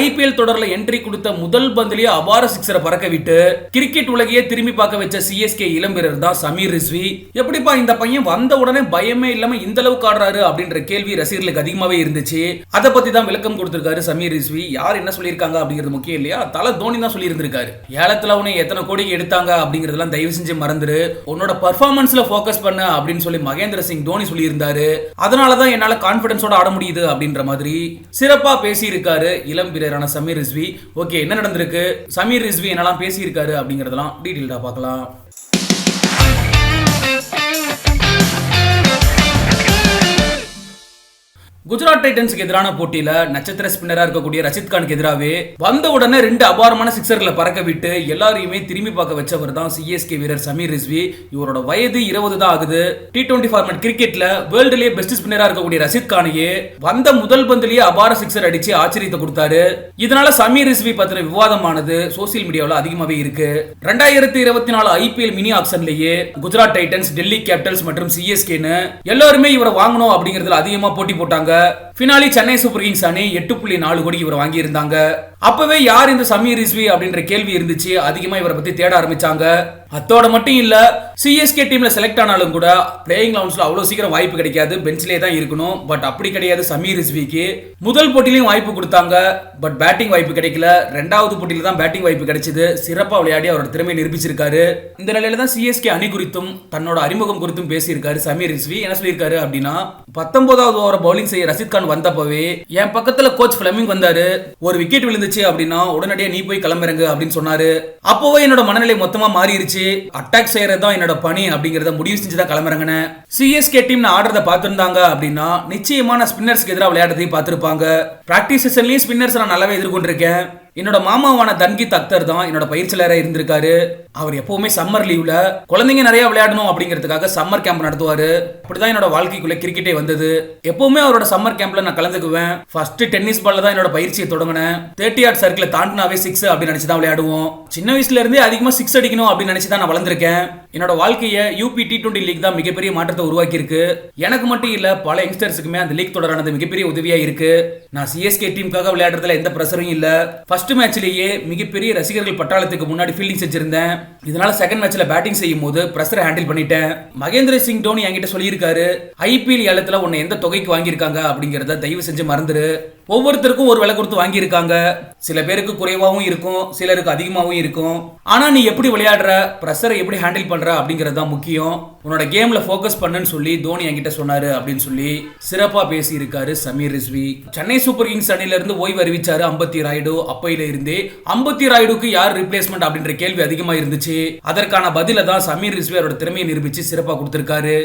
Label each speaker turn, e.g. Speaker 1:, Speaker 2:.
Speaker 1: IPL தொடர்ல entry கொடுத்த முதல் பந்திலேயே அபார சிக்ஸரை பறக்க விட்டு கிரிக்கெட் உலகையே திரும்பி பார்க்க வச்ச சிஎஸ்கே இளம் வீரர் தான் சமீர் ரிஸ்வி. எப்படிப்பா இந்த பையன் வந்த உடனே பயமே இல்லாம இந்த அளவுக்கு ஆடுறாரு அப்படின்ற கேள்வி ரசிகர்களுக்கு அதிகமாவே இருந்துச்சு. அதை பத்தி தான் விளக்கம் கொடுத்திருக்காரு சமீர் ரிஸ்வி. யார் என்ன சொல்லியிருக்காங்க அப்படிங்கிறது முக்கியம் இல்லையா? தலை தோனி தான் சொல்லியிருந்திருக்காரு. ஏலத்துல உன்னை எத்தனை கோடிக்கு எடுத்தாங்க அப்படிங்கறதெல்லாம் தயவு செஞ்சு மறந்துரு. உன்னோட பர்ஃபார்மன்ஸ்ல ஃபோக்கஸ் பண்ண அப்படின்னு சொல்லி மகேந்திர சிங் தோனி சொல்லியிருந்தாரு. அதனால தான் என்னால கான்பிடன்ஸோட ஆட முடியுது அப்படின்ற மாதிரி சிறப்பா பேசியிருக்காரு இளம் வீரரான சமீர் ரிஸ்வி. ஓகே என்ன நடந்திருக்கு? சமீர் ரிஸ்வி என்னெல்லாம் பேசியிருக்காரு அப்படிங்கறதெல்லாம் டீட்டெயில்டா பார்க்கலாம். குஜராத் டைட்டன்ஸ்க்கு எதிரான போட்டியில நட்சத்திர ஸ்பின்னரா இருக்கக்கூடிய ரஷித் கானுக்கு எதிராகவே வந்த உடனே ரெண்டு அபாரமான சிக்ஸர்களை பறக்க விட்டு எல்லாரையுமே திரும்பி பார்க்க வச்சவர் தான் சிஎஸ்கே வீரர் சமீர் ரிஸ்வி. இவரோட வயது இருபது தான் ஆகுது. டி டுவெண்டி ஃபார்மட் கிரிக்கெட்ல வேர்ல்டுலேயே பெஸ்ட் ஸ்பின்னரா இருக்கக்கூடிய ரஷித் கானையே வந்த முதல் பந்திலேயே அபார சிக்ஸர் அடிச்சு ஆச்சரியத்தை கொடுத்தாரு. இதனால சமீர் ரிஸ்வி பத்தின விவாதமானது சோசியல் மீடியாவில் அதிகமாகவே இருக்கு. ரெண்டாயிரத்தி இருபத்தி நாலு ஐபிஎல் மினி ஆக்ஷன்லயே குஜராத் டைட்டன்ஸ் டெல்லி கேபிட்டல்ஸ் மற்றும் சிஎஸ்கேன்னு எல்லாருமே இவரை வாங்கணும் அப்படிங்கறதுல அதிகமா போட்டி போட்டாங்க. பினாலி சென்னை சூப்பர் கிங்ஸ் அணி எட்டு புள்ளி நாலு கோடிக்கு இவர் வாங்கியிருந்தாங்க. அப்பவே யார் இந்த சமீர் ரிஸ்வி அப்படின்ற கேள்வி இருந்துச்சு. அதிகமா இவரை பத்தி தேட ஆரம்பிச்சாங்க. அத்தோட மட்டும் இல்ல சிஎஸ்கே டீம்ல செலக்ட் ஆனாலும் கூட பிளேயிங் லவுன்ஸ்ல அவ்வளவு சீக்கிரம் வாய்ப்பு கிடைக்காது. பெஞ்சிலே தான் இருக்கணும். பட் அப்படி கிடையாது சமீர் ரிஸ்விக்கு. முதல் போட்டிலையும் வாய்ப்பு கொடுத்தாங்க. பட் பேட்டிங் வாய்ப்பு கிடைக்கல. ரெண்டாவது போட்டியில தான் பேட்டிங் வாய்ப்பு கிடைச்சது. சிறப்பா விளையாடி அவரோட திறமையை நிரூபிச்சிருக்காரு. இந்த நிலையில தான் சிஎஸ்கே அணி குறித்தும் தன்னோட அறிமுகம் குறித்தும் பேசியிருக்காரு சமீர் ரிஸ்வி. என்ன சொல்லியிருக்காரு அப்படின்னா பத்தொன்பதாவது ஓவர பவுலிங் செய்ய ரஷித் கான் வந்தப்பவே என் பக்கத்துல கோச் பிளமிங் வந்தாரு. ஒரு விக்கெட் விழுந்துச்சு அப்படின்னா உடனடியே நீ போய் கிளம்புறங்க அப்படின்னு சொன்னாரு. அப்போவே என்னோட மனநிலை மொத்தமா மாறிடுச்சு. அட்டாக் செய்யறது தான் என்னோட பணி அப்படிங்கறத முடிவு செஞ்சு தான் கிளம்புறங்கன்னு சிஎஸ்கே டீம் ஆடுறத பார்த்திருந்தாங்க அப்படின்னா நிச்சயமான ஸ்பின்னர்ஸ்க்கு எதிராக விளையாடுறதையும் பார்த்திருப்பாங்க. பிராக்டிஸ் செஷன்லயும் ஸ்பின்னர்ஸ் நான் நல்லாவே எதிர்கொண்டிருக்கேன். என்னோட மாமாவான தன்கித் அக்தர் தான் என்னோட பயிற்சியாளராக இருந்திருக்காரு. அவர் எப்பவுமே சம்மர் லீவ்ல குழந்தைங்க நிறைய விளையாடணும் அப்படிங்கிறதுக்காக சம்மர் கேம்ப் நடத்துவாரு. அப்படிதான் என்னோட வாழ்க்கைக்குள்ள கிரிக்கெட்டே வந்தது. எப்பவுமே அவரோட சம்மர் கேம்ப்ல நான் கலந்துக்குவேன். ஃபர்ஸ்ட் டென்னிஸ் பால்ல தான் என்னோட பயிற்சியை தொடங்கினேன். தேர்ட்டி ஆர்ட் சர்க்கிள் தாண்டினாவே சிக்ஸ் அப்படின்னு நினைச்சு தான் விளையாடுவோம். சின்ன வயசுல இருந்தே அதிகமா சிக்ஸ் அடிக்கணும் அப்படின்னு நினைச்சு தான் நான் வளர்ந்துருக்கேன். என்னோட வாழ்க்கையை யூபி டி டுவெண்ட்டி லீக் தான் மிகப்பெரிய மாற்றத்தை உருவாக்கியிருக்கு. எனக்கு மட்டும் இல்ல பல யங்ஸ்டர்ஸுக்குமே அந்த லீக் தொடரானது மிகப்பெரிய உதவியா இருக்கு. நான் சிஎஸ்கே டீமுக்காக விளையாடுறதுல எந்த ப்ரெஷரும் இல்ல. ஃபர்ஸ்ட் மேட்ச்லயே மிகப்பெரிய ரசிகர்கள் பட்டாளத்துக்கு முன்னாடி ஃபீல்டிங் செஞ்சிருந்தேன். இதனால செகண்ட் மேட்ச்ல பேட்டிங் செய்யும் போது பிரஷரை ஹேண்டில் பண்ணிட்டேன். மகேந்திர சிங் தோனி என்கிட்ட சொல்லியிருக்காரு ஐபிஎல் ஏலத்துல உன்னை எந்த தொகைக்கு வாங்கியிருக்காங்க அப்படிங்கறத தயவு செஞ்சு மறந்துரு. ஒவ்வொருத்தருக்கும் ஒரு விலை கொடுத்து வாங்கியிருக்காங்க. சில பேருக்கு குறைவாகவும் இருக்கும் சிலருக்கு அதிகமாகவும் இருக்கும். ஆனா நீ எப்படி விளையாடுற? பிரஷரை எப்படி ஹேண்டில் பண்ற? அப்படிங்கிறது தான் முக்கியம். உன்னோட கேமில் ஃபோக்கஸ் பண்ணுன்னு சொல்லி தோனி என்கிட்ட சொன்னார் அப்படின்னு சொல்லி சிறப்பாக பேசியிருக்காரு சமீர் ரிஸ்வி. சென்னை சூப்பர் கிங்ஸ் அணியிலிருந்து ஓய்வு அறிவிச்சாரு அம்பத்தி ராயுடு. அப்பையில இருந்தே அம்பத்தி ராயுடுக்கு யார் ரிப்ளேஸ்மெண்ட் அப்படின்ற கேள்வி அதிகமாக இருந்துச்சு. அதற்கான பதில தான் சமீர் ரிஸ்வி அவரோட திறமையை நிரூபித்து சிறப்பாக கொடுத்துருக்காரு.